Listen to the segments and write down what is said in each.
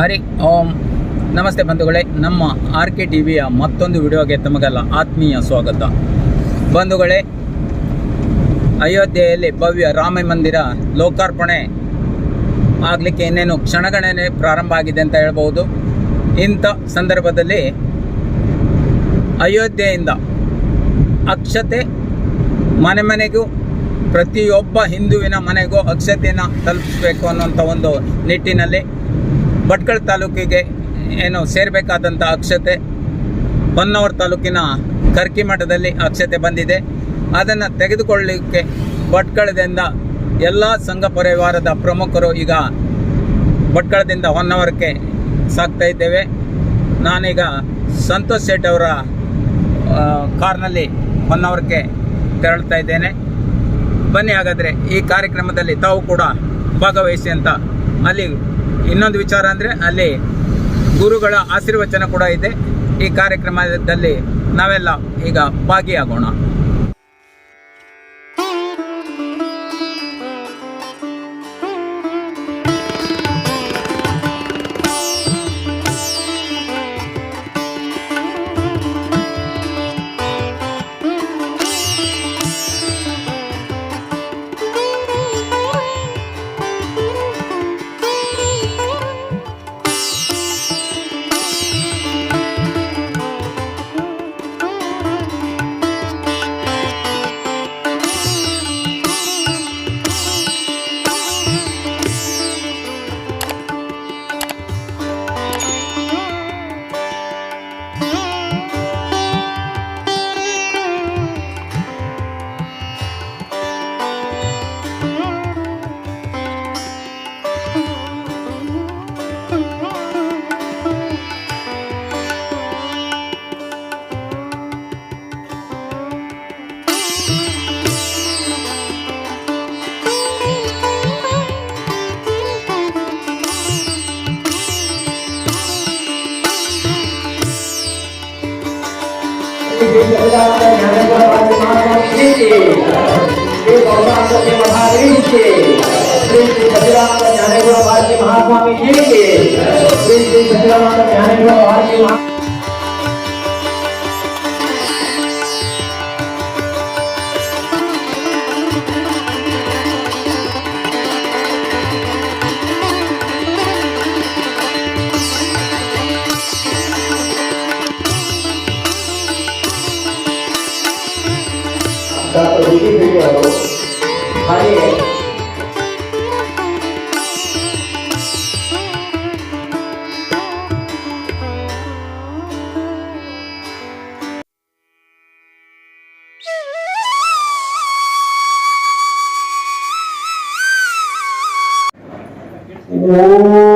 ಹರಿ ಓಂ. ನಮಸ್ತೆ ಬಂಧುಗಳೇ, ನಮ್ಮ ಆರ್ ಕೆ ಟಿ ವಿಯ ಮತ್ತೊಂದು ವಿಡಿಯೋಗೆ ತಮಗೆಲ್ಲ ಆತ್ಮೀಯ ಸ್ವಾಗತ. ಬಂಧುಗಳೇ, ಅಯೋಧ್ಯೆಯಲ್ಲಿ ಭವ್ಯ ರಾಮ ಮಂದಿರ ಲೋಕಾರ್ಪಣೆ ಆಗಲಿಕ್ಕೆ ಇನ್ನೇನು ಕ್ಷಣಗಣನೆ ಪ್ರಾರಂಭ ಆಗಿದೆ ಅಂತ ಹೇಳ್ಬೋದು ಇಂಥ ಸಂದರ್ಭದಲ್ಲಿ ಅಯೋಧ್ಯೆಯಿಂದ ಅಕ್ಷತೆ ಮನೆ ಮನೆಗೂ, ಪ್ರತಿಯೊಬ್ಬ ಹಿಂದುವಿನ ಮನೆಗೂ ಅಕ್ಷತೆಯನ್ನು ತಲುಪಿಸಬೇಕು ಅನ್ನೋಂಥ ಒಂದು ನಿಟ್ಟಿನಲ್ಲಿ ಭಟ್ಕಳ ತಾಲೂಕಿಗೆ ಏನು ಸೇರಬೇಕಾದಂಥ ಅಕ್ಷತೆ ಹೊನ್ನವರ ತಾಲೂಕಿನ ಕರ್ಕಿ ಮಠದಲ್ಲಿ ಅಕ್ಷತೆ ಬಂದಿದೆ. ಅದನ್ನು ತೆಗೆದುಕೊಳ್ಳಲಿಕ್ಕೆ ಭಟ್ಕಳದಿಂದ ಎಲ್ಲ ಸಂಘ ಪರಿವಾರದ ಪ್ರಮುಖರು ಈಗ ಭಟ್ಕಳದಿಂದ ಹೊನ್ನವರಕ್ಕೆ ಸಾಗ್ತಾ ಇದ್ದೇವೆ. ನಾನೀಗ ಸಂತೋಷ್ ಶೆಟ್ ಅವರ ಕಾರ್ನಲ್ಲಿ ಹೊನ್ನವರಕ್ಕೆ ತೆರಳ್ತಾ ಇದ್ದೇನೆ. ಬನ್ನಿ ಹಾಗಾದರೆ ಈ ಕಾರ್ಯಕ್ರಮದಲ್ಲಿ ತಾವು ಕೂಡ ಭಾಗವಹಿಸಿ ಅಂತ ಅಲ್ಲಿ ಇನ್ನೊಂದು ವಿಚಾರ ಅಂದರೆ ಅಲ್ಲಿ ಗುರುಗಳ ಆಶೀರ್ವಚನ ಕೂಡ ಇದೆ. ಈ ಕಾರ್ಯಕ್ರಮದಲ್ಲಿ ನಾವೆಲ್ಲ ಈಗ ಭಾಗಿಯಾಗೋಣ. महास्वामी जी के श्री श्री सच्चिदानंद ज्ञानेश्वर भारती महा ಡಾಕ್ಟರ್ ವಿ ಡಿ ಭೇಟಿ ಅವರು ಹಾಗೆಯೇ ಶ್ರೀರಾಮ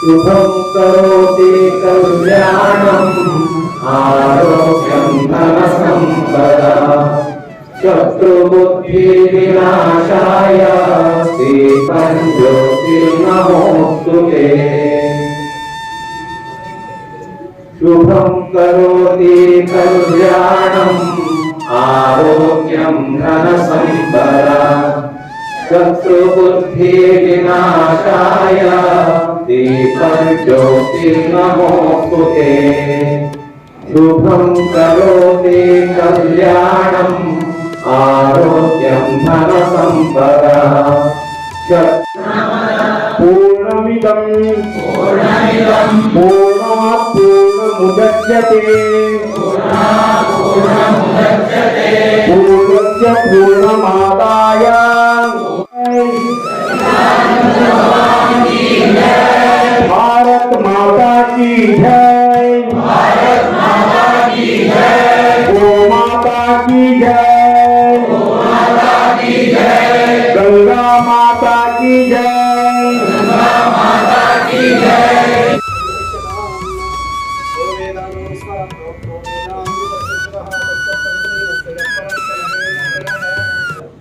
శుభం కరోతి కళ్యాణం ఆరోగ్యం ధన సంపద శత్రుబుద్ధి వినాశాయ దీపం జ్యోతి నమోస్తుతే శుభం కరోతి కళ్యాణం ఆరోగ్యం ధన సంపద शत्रुबुद्धिविनाशाय दीपं ज्योतिर्नमोऽस्तु ते शुभं करोति कल्याणम् आरोग्यं धनसम्पदा पूर्णमिदं पूर्णात् पूर्णमुदच्यते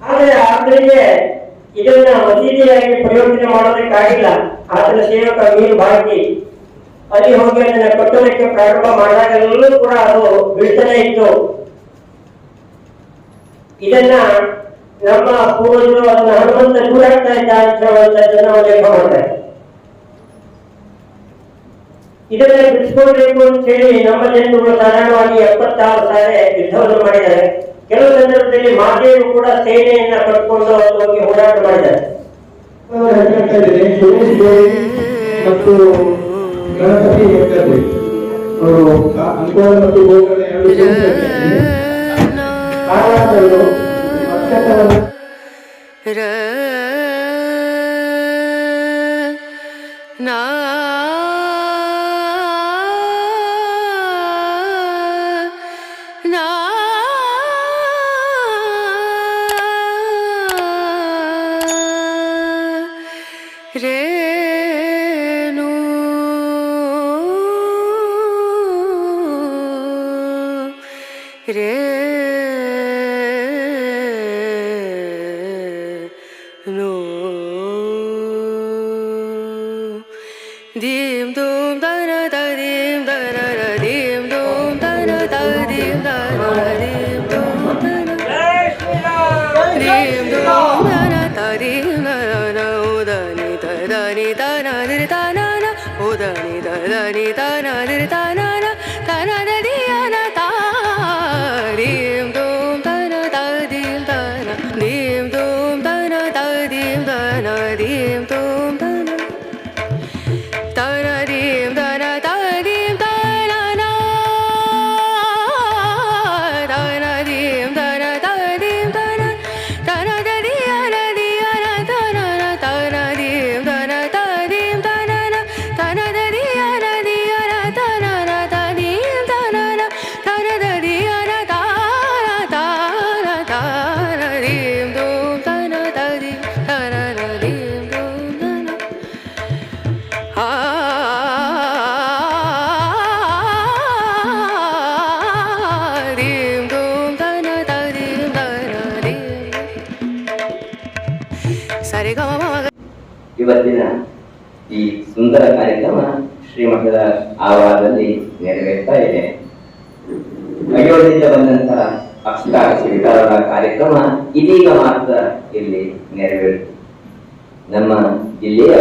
ಆದ್ರೆ ಆತನಿಗೆ ಇದನ್ನ ಮಸೀದಿಯಾಗಿ ಪ್ರಯೋಜನೆ ಮಾಡೋದಕ್ಕಾಗಿಲ್ಲ. ಆತನ ಸೇವಕ ಮೀನು ಬಾಕಿ. ಅಲ್ಲಿ ಹೋಗಿ ಅದನ್ನ ಪ್ರಾರಂಭ ಮಾಡಿದಾಗಲೂ ಕೂಡ ಅದು ಬೀಳ್ತಾನೆ ಇತ್ತು. ಇದನ್ನ ನಮ್ಮ ಪೂರ್ವಜರು ಅದನ್ನ ಹನುಮಂತ ದೂರಾಗ್ತಾ ಇದ್ದ ಅಂತ ಉಲ್ಲೇಖ ಮಾಡ್ತಾರೆ. ಇದನ್ನ ಬಿಡಿಸ್ಕೊಳ್ಬೇಕು ಅಂತ ಹೇಳಿ ನಮ್ಮ ಜನರು ಸಾಧಾರಣವಾಗಿ ಎಪ್ಪತ್ತಾರು ಸಾವಿರ ಯುದ್ಧವನ್ನು ಮಾಡಿದ್ದಾರೆ ಕೆಲವು ಸಂದರ್ಭದಲ್ಲಿ ಮಾತೆಯರು ಕೂಡ ಸೇನೆಯನ್ನ ಕಟ್ಕೊಂಡು ಹೋಗಿ ಹೋರಾಟ ಮಾಡಿದ್ದಾರೆ ಮತ್ತು ಗಣಪತಿ ಹೆಗ್ಗಡೆ ಅವರು ಅಂಕೋಲ ಮತ್ತು ಗೋಕರ್ಣ ಎರಡು ಕಾರಣಗಳು ಅಕ್ಷತವನ್ನು 님돔 다라다 님 다라라 님돔 다라다 님 다라라 님돔 다라라 님돔 다라다 님 다라라 오다니 다라니 다라니 다나나 오다니 다라니 다라니 다나나 다나나 디아나 다 님돔 다라다 님 다라 님돔 다라다 님 다나디 ಇವತ್ತಿನ ಈ ಸುಂದರ ಕಾರ್ಯಕ್ರಮ ಶ್ರೀಮಠದ ಆವಾರದಲ್ಲಿ ನೆರವೇರ್ತಾ ಇದೆ. ಅಯೋಧ್ಯೆಯಿಂದ ಬಂದಂತಹ ಅಕ್ಷರ ವಿತರಣಾ ಕಾರ್ಯಕ್ರಮ ಇದೀಗ ಮಾತ್ರ ಇಲ್ಲಿ ನೆರವೇರಿತು. ನಮ್ಮ ಜಿಲ್ಲೆಯ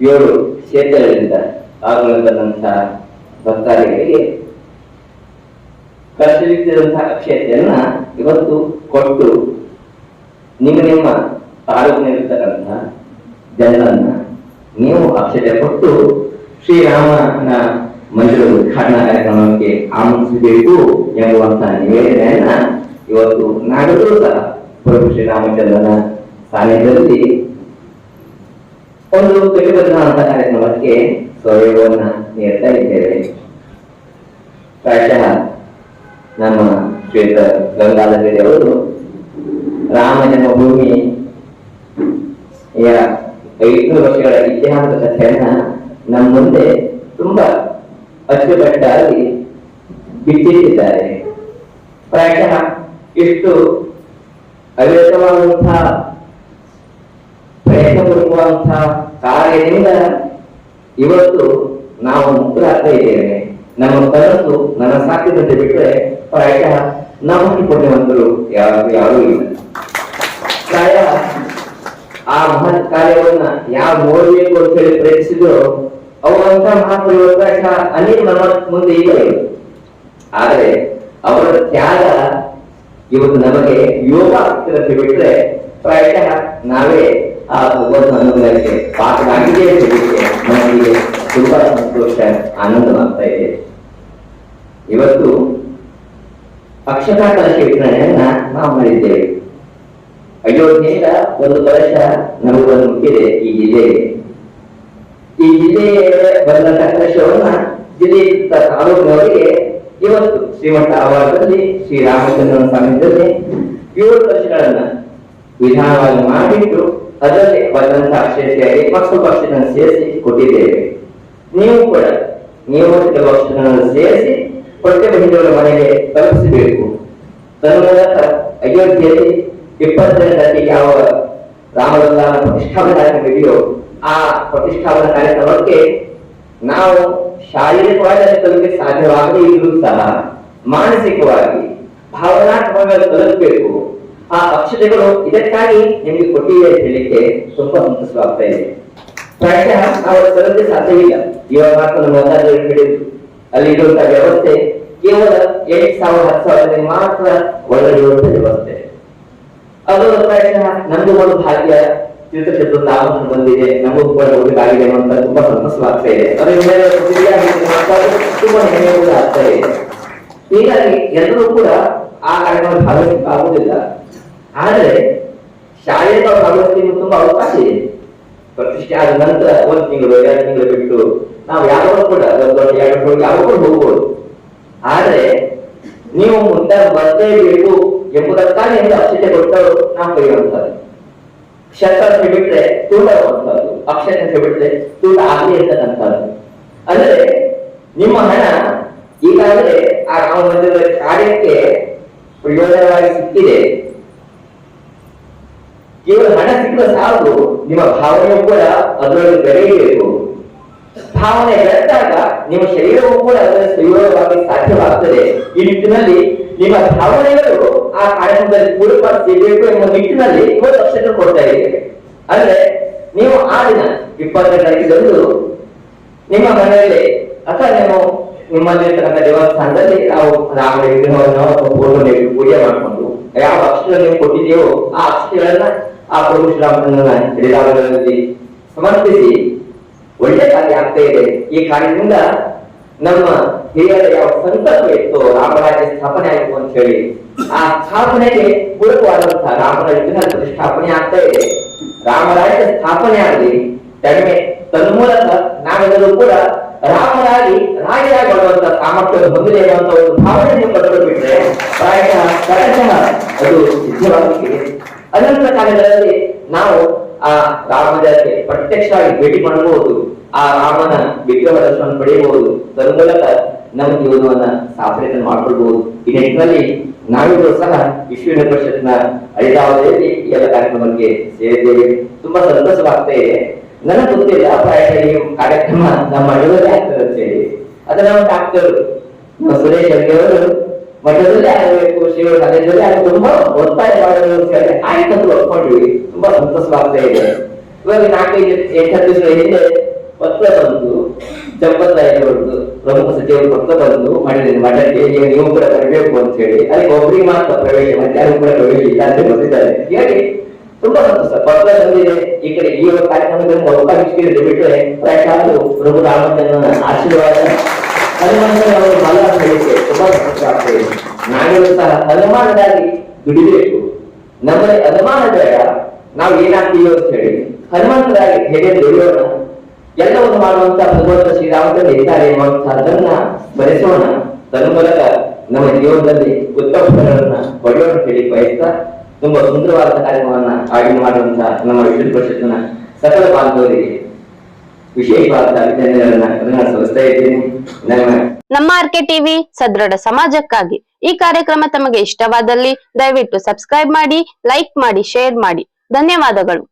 ಏಳು ಕ್ಷೇತ್ರಗಳಿಂದ ಆಗಮಿಸಿದಂತಹ ಭಕ್ತಾದಿಗಳಿಗೆ ಕಷ್ಟವಿದ್ದಂತಹ ಅಕ್ಷತೆಯನ್ನ ಇವತ್ತು ಕೊಟ್ಟು ನಿಮ್ಮ ನಿಮ್ಮ ತಾಲೂಕಿನಲ್ಲಿರ್ತಕ್ಕಂತಹ ಜನರನ್ನ. ನೀವು ಅಕ್ಷತೆ ಕೊಟ್ಟು ಶ್ರೀರಾಮನ ಮಂದಿರದ ಉದ್ಘಾಟನಾ ಕಾರ್ಯಕ್ರಮಕ್ಕೆ ಆಮಂತ್ರಿಸಬೇಕು ಎಂಬುವಂತಹ ನಿವೇದನೆಯನ್ನ ಇವತ್ತು ನಾಡಿದ್ರು ಸಹ ಪ್ರಭು ಶ್ರೀರಾಮಚಂದ್ರನ ಸಾನ್ನಿಧ್ಯದಲ್ಲಿ ಒಂದು ಕಟಿಬದ್ಧವಾದಂತಹ ಕಾರ್ಯಕ್ರಮಕ್ಕೆ ಸ್ವಯೋಗವನ್ನ ನೀಡ್ತಾ ಇದ್ದೇವೆ. ಪ್ರಾಯಶಃ ನಮ್ಮ ಶ್ವೇತ ಗಂಗಾಧರಿ ಅವರು ರಾಮ ಜನ್ಮಭೂಮಿ ಐದುನೂರು ವರ್ಷಗಳ ಇತಿಹಾಸದ ಕಥೆಯನ್ನ ನಮ್ಮ ಮುಂದೆ ತುಂಬಾ ಅಚ್ಚುಕಟ್ಟಾಗಿ ಬಿಚ್ಚಿಟ್ಟಿದ್ದಾರೆ. ಪ್ರಾಯಶಃ ಇಷ್ಟು ಅವಿರತವಾದಂತಹ ಪ್ರಯತ್ನ ಪಡುವಂತಹ ಕಾರ್ಯದಿಂದ ಇವತ್ತು ನಾವು ಮುಕ್ತರಾಗ್ತಾ ಇದ್ದೇವೆ. ನಮ್ಮ ಕನಸು ನನ್ನ ಸಾಧ್ಯತೆ ಬಿಟ್ಟರೆ ಪ್ರಾಯಶಃ ನಮ್ಮ ಪುಣ್ಯವಂತರು ಯಾರು ಯಾರೂ ಇಲ್ಲ. ಪ್ರಾಯ ಆ ಮಹತ್ ಕಾರ್ಯವನ್ನ ಯಾವ ನೋಡ್ಬೇಕು ಅಂತ ಹೇಳಿ ಪ್ರಯತ್ನಿಸಿದ್ರು ಅವಂತ ಮಹಾಪರಿವರ್ತ ಅನೇಕ ನಮ್ಮ ಮುಂದೆ ಇದೆ. ಆದರೆ ಅವರ ತ್ಯಾಗ ಇವತ್ತು ನಮಗೆ ಯೋಗ ಆಗ್ತಿರತ್ತೆ ಬಿಟ್ರೆ ಪ್ರಾಯಶಃ ನಾವೇ ಆ ಭಗವಂತ ಅನುಗ್ರಹಕ್ಕೆ ನಮಗೆ ತುಂಬಾ ಸಂತೋಷ ಆನಂದವಾಗ್ತಾ ಇದೆ. ಇವತ್ತು ಅಕ್ಷತಾ ಕಲಶ ವಿತರಣೆಯನ್ನ ನಾವು ಮಾಡಿದ್ದೇವೆ. ಅಯೋಧ್ಯೆಯಿಂದ ಒಂದು ಕಲಶ ನಮಗೆ ಮುಟ್ಟಿದೆ ಈ ಜಿಲ್ಲೆಗೆ. ಈ ಜಿಲ್ಲೆಗೆ ಬಂದಂತ ಕಲಶವನ್ನ ಜಿಲ್ಲೆಯ ತಾಲೂಕಿನವರಿಗೆ ಇವತ್ತು ಶ್ರೀಮಠ ಆವಾಸದಲ್ಲಿ ಶ್ರೀರಾಮಚಂದ್ರನ ಸಾನ್ನಿಧ್ಯದಲ್ಲಿ ಏಳು ಕಲಶಗಳನ್ನ ವಿಧಾನವಾಗಿ ಮಾಡಿಟ್ಟು ಅದರಲ್ಲಿ ಬಂದಂತ ಅಕ್ಷತೆಯಾಗಿ ಮತ್ತು ಪಕ್ಷಗಳನ್ನು ಸೇರಿಸಿ ಕೊಟ್ಟಿದ್ದೇವೆ. ನೀವು ಕೂಡ ನೀವು ಕೆಲವು ಅಕ್ಷತೆಗಳನ್ನು ಸೇರಿಸಿ ಹೊಟ್ಟೆ ಮಹಿಳೆಯರ ಮನೆಗೆ ತಲುಪಿಸಬೇಕು. ತನ್ನ ಅಯೋಧ್ಯೆಯಲ್ಲಿ ಇಪ್ಪತ್ತೆರಡರಲ್ಲಿ ಯಾವ ರಾಮಲಲ್ಲಾನ ಪ್ರತಿಷ್ಠಾಪನಾ ಕಾರ್ಯಕ್ರಮವಿದೆಯೋ ಆ ಪ್ರತಿಷ್ಠಾಪನಾ ಕಾರ್ಯಕ್ರಮಕ್ಕೆ ನಾವು ಶಾರೀರಿಕವಾಗಿ ಅದನ್ನು ತಲುಪಲಿಕ್ಕೆ ಸಾಧ್ಯವಾಗದೇ ಇದ್ರೂ ಸಹ, ಮಾನಸಿಕವಾಗಿ ಭಾವನಾತ್ಮಕವಾಗಿ ತಲುಪಬೇಕು. ಆ ಅಕ್ಷತೆಗಳು ಇದಕ್ಕಾಗಿ ನಿಮಗೆ ಕೊಟ್ಟಿವೆ ಅಂತ ಹೇಳಿಕ್ಕೆ ತುಂಬಾ ಸಂತಸವಾಗ್ತಾ ಇದೆ. ಪ್ರಾಯಶಃ ನಾವು ತಲುಪಿ ಸಾಧ್ಯವಿಲ್ಲ. ಇವಾಗ ಮಾತ್ರ ನಮ್ಮ ಹೇಳಿದ್ರು. ಅಲ್ಲಿ ಇರುವಂತಹ ವ್ಯವಸ್ಥೆ ಕೇವಲ ಎಂಟು ಸಾವಿರ, ಹತ್ತು ಸಾವಿರದಲ್ಲಿ ಮಾತ್ರ ಒಳಗಿರುವಂತಹ ವ್ಯವಸ್ಥೆ. ಅದು ನಮ್ದು ಒಂದು ಭಾಗ್ಯ, ತೀರ್ಥಕ್ಷೇತ್ರ ನಾವು ಬಂದಿದೆ. ನಮಗೂ ಕೂಡ ಹೋಗಬೇಕಾಗಿದೆ ಅಂತ ತುಂಬಾ ಸಂತಸವಾಗ್ತಾ ಇದೆ. ತುಂಬಾ ಹೆಮ್ಮೆ ಕೂಡ ಆಗ್ತಾ ಇದೆ. ಹೀಗಾಗಿ ಎಲ್ಲರೂ ಕೂಡ ಆ ಕಾರ್ಯಕ್ರಮ ಭಾಗವಹಿಸಲಿಕ್ಕೆ ಆಗುದಿಲ್ಲ ಆದರೆ ಶಾಲೆಯ ಭಾಗವಹಿಸಲಿಕ್ಕೆ ತುಂಬಾ ಅವಕಾಶ ಇದೆ. ಪ್ರತಿಷ್ಠೆ ಆದ ನಂತರ ಒಂದು ತಿಂಗಳು, ಎರಡು ತಿಂಗಳು ಬಿಟ್ಟು ನಾವು ಯಾವಾಗ ಕೂಡ ಎರಡು ಯಾವಾಗ ಹೋಗ್ಬೋದು. ಆದ್ರೆ ನೀವು ಮುಂದೆ ಬರಲೇಬೇಕು ಎಂಬುದಕ್ಕಾಗಿ ಎಂದು ಅಕ್ಷತೆ ಕೊಟ್ಟರು ನಾವು ಕರೆಯುವಂಥದ್ದು ಕ್ಷೇತ್ರ ಬಿಟ್ಟರೆ ಬಿಟ್ರೆ ತೂಟ ಹೋಗುವಂಥದ್ದು ಅಕ್ಷತೆ ಅಂತ ಬಿಟ್ರೆ ತೂಟ ಆಗಲಿ ಅಂತಕ್ಕಂಥದ್ದು ಅಂದ್ರೆ ನಿಮ್ಮ ಹಣ ಈಗಾಗಲೇ ಆ ನಾವು ಹೊಂದಿರುವ ಕಾರ್ಯಕ್ಕೆ ಪ್ರಯೋಜನವಾಗಿ ಸಿಕ್ಕಿದೆ. ಕೇವಲ ಹಣ ಸಿಕ್ಕಲು ಸಾಕು, ನಿಮ್ಮ ಭಾವನೆಯು ಕೂಡ ಅದರಲ್ಲಿ ಬೆರೆಯಬೇಕು ಭಾವನೆ ಬೆಳೆದಾಗ ನಿಮ್ಮ ಶರೀರವು ಕೂಡ ಅದರ ಸಂಯೋಗವಾಗಿ ಸಾಧ್ಯವಾಗ್ತದೆ. ಈ ನಿಟ್ಟಿನಲ್ಲಿ ನಿಮ್ಮ ಭಾವನೆಗಳು ಆ ಕಾರ್ಯಕ್ರಮದಲ್ಲಿ ಪೂರ್ಣಪಡಿಸಬೇಕು ಎಂಬ ನಿಟ್ಟಿನಲ್ಲಿ ಇವತ್ತು ಅಕ್ಷತೆ ಕೊಡ್ತಾ ಇದ್ದೇವೆ ಅಂದ್ರೆ ನೀವು ಆ ದಿನ ಇಪ್ಪತ್ತನೇ ತಾರೀಕಿದಂದು ನಿಮ್ಮ ಮನೆಯಲ್ಲಿ ಅಥವಾ ನೀವು ನಿಮ್ಮಲ್ಲಿ ಇರ್ತಕ್ಕಂಥ ದೇವಸ್ಥಾನದಲ್ಲಿ ನಾವು ರಾಮ ವಿಗ್ರಹವನ್ನು ಫೋಟೋ ಪೂಜೆ ಮಾಡಿಕೊಂಡು ಯಾವ ಅಕ್ಷರ ನೀವು ಕೊಟ್ಟಿದೆಯೋ ಆ ಅಕ್ಷರಗಳನ್ನ ಆ ಪ್ರಭು ಶ್ರೀರಾಮನ ಶ್ರೀರಾಮನಲ್ಲಿ ಸಮರ್ಪಿಸಿ ಒಳ್ಳೆ ಕಾರ್ಯ ಆಗ್ತಾ ಇದೆ. ಈ ಕಾರ್ಯದಿಂದ ನಮ್ಮ ಹಿರಿಯರ ಯಾವ ಸಂಕಲ್ಪ ಇತ್ತು ರಾಮರಾಜ್ಯ ಸ್ಥಾಪನೆ ಆಯಿತು ಅಂತ ಹೇಳಿ. ಆ ಸ್ಥಾಪನೆಗೆ ಪೂರಕವಾದಂತಹ ರಾಮನ ವಿಗ್ರಹ ಪ್ರತಿಷ್ಠಾಪನೆ ಆಗ್ತಾ ಇದೆ. ರಾಮರಾಜ್ಯ ಸ್ಥಾಪನೆ ಆಗಲಿ ತನ್ಮೆ ತನ್ಮೂಲಕ ನಾವೆಲ್ಲರೂ ಕೂಡ ರಾಮರಾಗಿ ರಾಜರಾಗಿ ಬರುವಂತ ಸಾಮರ್ಥ್ಯವನ್ನು ಹೊಂದಿದೆ ಅನ್ನುವಂತ ಒಂದು ಭಾವನೆ ನೀವು ಕಟ್ಕೊಂಡು ಬಿಟ್ರೆ ಪ್ರಾಯಶಃ ಸಹಜ ಅದು ಸಿದ್ಧವಾಗುತ್ತಿದೆ. ಅನಂತರ ಕಾಲಗಳಲ್ಲಿ ನಾವು ಆ ರಾಮಜಕ್ಕೆ ಪ್ರತ್ಯಕ್ಷವಾಗಿ ಭೇಟಿ ಮಾಡಬಹುದು. ಆ ರಾಮನ ವಿಗ್ರಹ ದರ್ಶನ ಪಡೆಯಬಹುದು. ತನ್ಮೂಲಕ ನಮ್ಮ ಜೀವನವನ್ನ ಸಾಫಲ್ಯತೆ ಮಾಡ್ಕೊಳ್ಬಹುದು ಈ ನಿಟ್ಟಿನಲ್ಲಿ ನಾವಿದ್ರು ಸಹ ವಿಶ್ವ ಪರಿಷತ್ನ ಐದಾವಧಿಯಲ್ಲಿ ಈ ಎಲ್ಲ ಕಾರ್ಯಕ್ರಮಕ್ಕೆ ಸೇರಿದ್ದೇವೆ. ತುಂಬಾ ಸಂತೋಷವಾಗ್ತಾ ನನಗೆ ಗೊತ್ತಿಲ್ಲ ಈ ಕಾರ್ಯಕ್ರಮ ನಮ್ಮ ಮಠದಲ್ಲೇ ಆಗ್ತದೆ ಅಂತ ಹೇಳಿ. ಅದನ್ನ ಡಾಕ್ಟರ್ ಸುರೇಶ್ ಹೆಗ್ಡೆ ಅವರು ಮಠದಲ್ಲೇ ಆಗಬೇಕು ಶಿವ ಕಾಲೇಜಲ್ಲಿ ಆಗ ತುಂಬಾ ಒತ್ತಾಯ ಮಾಡೋದು ಅಂತ ಹೇಳಿ ಆಯ್ತು ಒಪ್ಕೊಂಡ್ವಿ. ತುಂಬಾ ಸಂತೋಷವಾಗ್ತಾ ಇದೆ. ಇವಾಗ ನಾಲ್ಕೈದು, ಎಂಟು ಹತ್ತು ದಿವಸ ಹಿಂದೆ ಪತ್ರ ಬಂತು. ಬಂದು ಮಾಡಿದ್ದೀನಿ ಮಠಕ್ಕೆ ನೀವು ಕೂಡ ಬರಬೇಕು ಅಂತ ಹೇಳಿ. ಅದಕ್ಕೆ ಒಬ್ಬರಿಗೆ ಮಾತ್ರ ಪ್ರವೇಶ ಮತ್ತೆ ಯಾರು ಕೂಡ ಪ್ರವೇಶ ಇಲ್ಲ ಅಂತ ಬಂದಿದ್ದಾರೆ ಹೇಳಿ, ತುಂಬಾ ಸಂತೋಷ. ಪತ್ರ ಬಂದಿದೆ ಈ ಕಡೆ ಈ ಕಾರ್ಯಕ್ರಮದಲ್ಲಿ ಬಿಟ್ಟರೆ ಪ್ರಭು ರಾಮಚಂದ್ರನ ಆಶೀರ್ವಾದ, ಹನುಮಂತನ ಅವರು ಬಲ ಹೇಳಿಕೆ ತುಂಬಾ ಸಂತೋಷ ಆಗ್ತದೆ. ಇದೆ ನಾವೆಲ್ಲರೂ ಸಹ ಹನುಮಾನದಾಗಿ ದುಡಿಬೇಕು. ನಮ್ಮಲ್ಲಿ ಅನುಮಾನ ಬೇಡ, ನಾವು ಏನಾಗ್ತೀವಿ ಅಂತ ಹೇಳಿ. ಹನುಮಂತರಾಗಿ ಹೇಗೆ ದುಡಿಯೋಣ? ಎಲ್ಲವನ್ನು ಮಾಡುವಂತ ಭಗವಂತ ಶ್ರೀರಾಮಚಂದ್ರ ಇದ್ದಾರೆ ಎಂಬಂತಹದನ್ನ ಬರೆಸೋಣ ತನ್ಮೂಲಕ ನಮ್ಮ ಜೀವನದಲ್ಲಿ ಉತ್ತಮ ಫಲಗಳನ್ನ ಪಡೆಯೋಣ ಹೇಳಿ ಬಯಸ್ತಾ ತುಂಬಾ ಸುಂದರವಾದ ಕಾರ್ಯಕ್ರಮವನ್ನ ಆಗಿ ಮಾಡುವಂತ ನಮ್ಮ ವಿಶ್ವ ಪರಿಷತ್ನ ಸಕಲ ಬಾಂಧವರಿಗೆ ವಿಶೇಷವಾದ ಅಭಿನಂದನೆಗಳನ್ನ ಸಲ್ಲಿಸ್ತಾ ಇದ್ದೇನೆ. ನನ್ನ ನಮ್ಮ ಆರ್ಕೆ ಟಿವಿ ಸದೃಢ ಸಮಾಜಕ್ಕಾಗಿ ಈ ಕಾರ್ಯಕ್ರಮ ತಮಗೆ ಇಷ್ಟವಾದಲ್ಲಿ ದಯವಿಟ್ಟು ಸಬ್ಸ್ಕ್ರೈಬ್ ಮಾಡಿ, ಲೈಕ್ ಮಾಡಿ, ಶೇರ್ ಮಾಡಿ. ಧನ್ಯವಾದಗಳು.